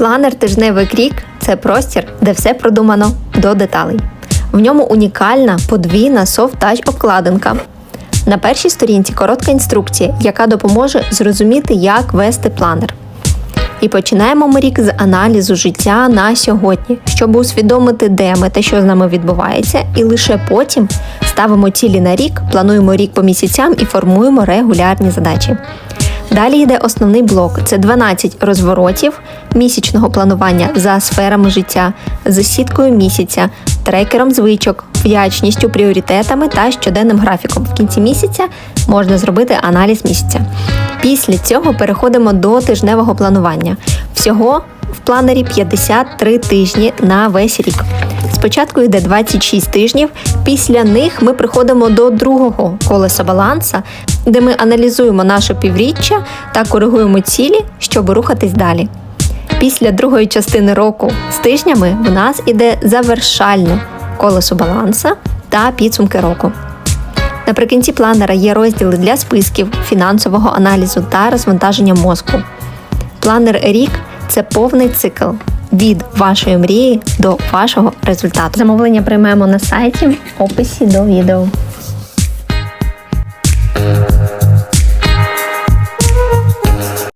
Планер тижневий крік це простір, де все продумано до деталей. В ньому унікальна подвійна софт-тач обкладинка. На першій сторінці коротка інструкція, яка допоможе зрозуміти, як вести планер. І починаємо ми рік з аналізу життя на сьогодні, щоб усвідомити, де ми та що з нами відбувається, і лише потім ставимо цілі на рік, плануємо рік по місяцям і формуємо регулярні задачі. Далі йде основний блок: це 12 розворотів місячного планування за сферами життя, з сіткою місяця, трекером звичок, вдячністю, пріоритетами та щоденним графіком. В кінці місяця можна зробити аналіз місяця. Після цього переходимо до тижневого планування. Всього в планері 53 тижні на весь рік. Спочатку йде 26 тижнів, після них ми приходимо до другого колеса баланса, де ми аналізуємо наше півріччя та коригуємо цілі, щоб рухатись далі. Після другої частини року з тижнями в нас іде завершальне колесо баланса та підсумки року. Наприкінці планера є розділи для списків, фінансового аналізу та розвантаження мозку. Планер рік це повний цикл від вашої мрії до вашого результату. Замовлення приймемо на сайті в описі до відео.